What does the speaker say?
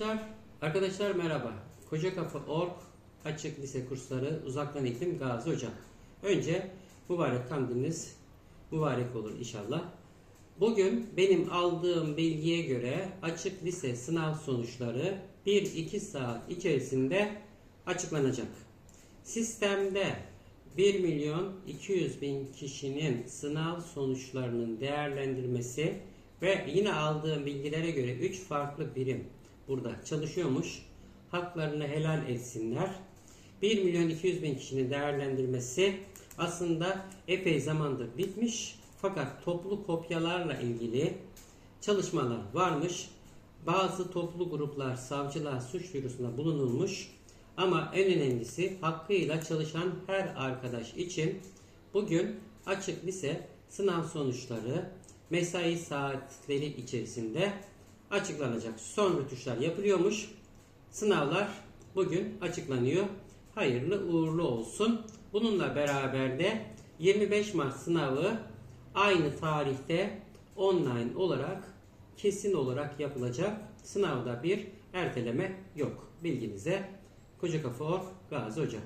Arkadaşlar, arkadaşlar merhaba. Koca Kafa Ork Açık Lise Kursları Uzaktan Eğitim Gazi Hocam. Önce mübarek kandiliniz mübarek olur inşallah. Bugün benim aldığım bilgiye göre açık lise sınav sonuçları 1-2 saat içerisinde açıklanacak. Sistemde 1 milyon 200 bin kişinin sınav sonuçlarının değerlendirmesi ve yine aldığım bilgilere göre 3 farklı birim burada çalışıyormuş. Haklarını helal etsinler. 1 milyon 200 bin kişinin değerlendirmesi aslında epey zamandır bitmiş. Fakat toplu kopyalarla ilgili çalışmalar varmış. Bazı toplu gruplar savcılığa suç duyurusunda bulunulmuş. Ama en önemlisi hakkıyla çalışan her arkadaş için bugün açık lise sınav sonuçları mesai saatleri içerisinde açıklanacak. Son rütuşlar yapılıyormuş. Sınavlar bugün açıklanıyor. Hayırlı uğurlu olsun. Bununla beraber de 25 Mart sınavı aynı tarihte online olarak kesin olarak yapılacak. Sınavda bir erteleme yok. Bilginize Koca Kafa Ork Gazi Hoca.